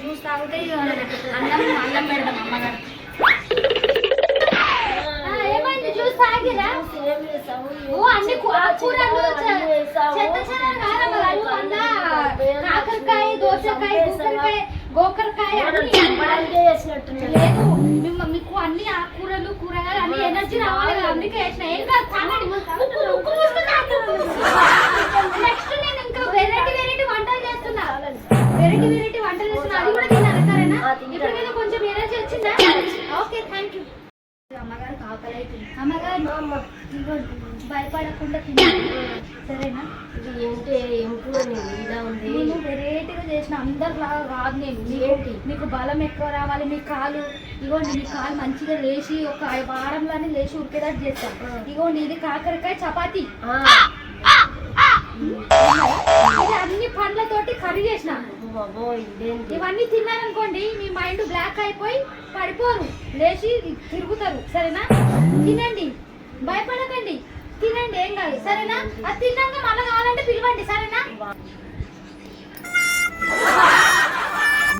Juice తాగితే అన్నం అన్నం పెడదాం అమ్మగారు జ్యూస్ తాగిరా ఓ అన్ని చెత్త అన్నా కాకరకాయ దోసకాయ గోకరకాయ గోకరకాయ లేదు. మిమ్మ- మీకు అన్ని ఆకుకూరలు కూరగాయలు అన్ని ఎనర్జీ రావాలి అందుకే వేసిన ఏం కాదు తిన్నాను సరేనా ఇప్పుడు మీద కొంచెం ఎనర్జీ వచ్చిందా? ఓకే థ్యాంక్ యూ అమ్మగారు కాకలు అవుతుంది అమ్మగారు ఇదిగో భయపడకుండా తిన్నాను సరేనా? నేను వెరైటీగా చేసిన అందరిలాగా కాదు నేను. మీకు మీకు బలం ఎక్కువ రావాలి మీ కాలు ఇగోండి మీ కాలు మంచిగా లేచి ఒక వారంలోనే లేచి ఉరికేటట్టు చేస్తాను ఇగోండి ఇది కాకరకాయ చపాతి. ఇవన్నీ తిన్నారనుకోండి మీ మైండ్ బ్లాక్ అయిపోయి పడిపోరు. లేచి తిరుగుతారు సరేనా? తినండి. భయపడకండి. తినండి ఏం కాదు. సరేనా? అది తిన్నాక మళ్ళీ కావాలంటే పిలవండి సరేనా?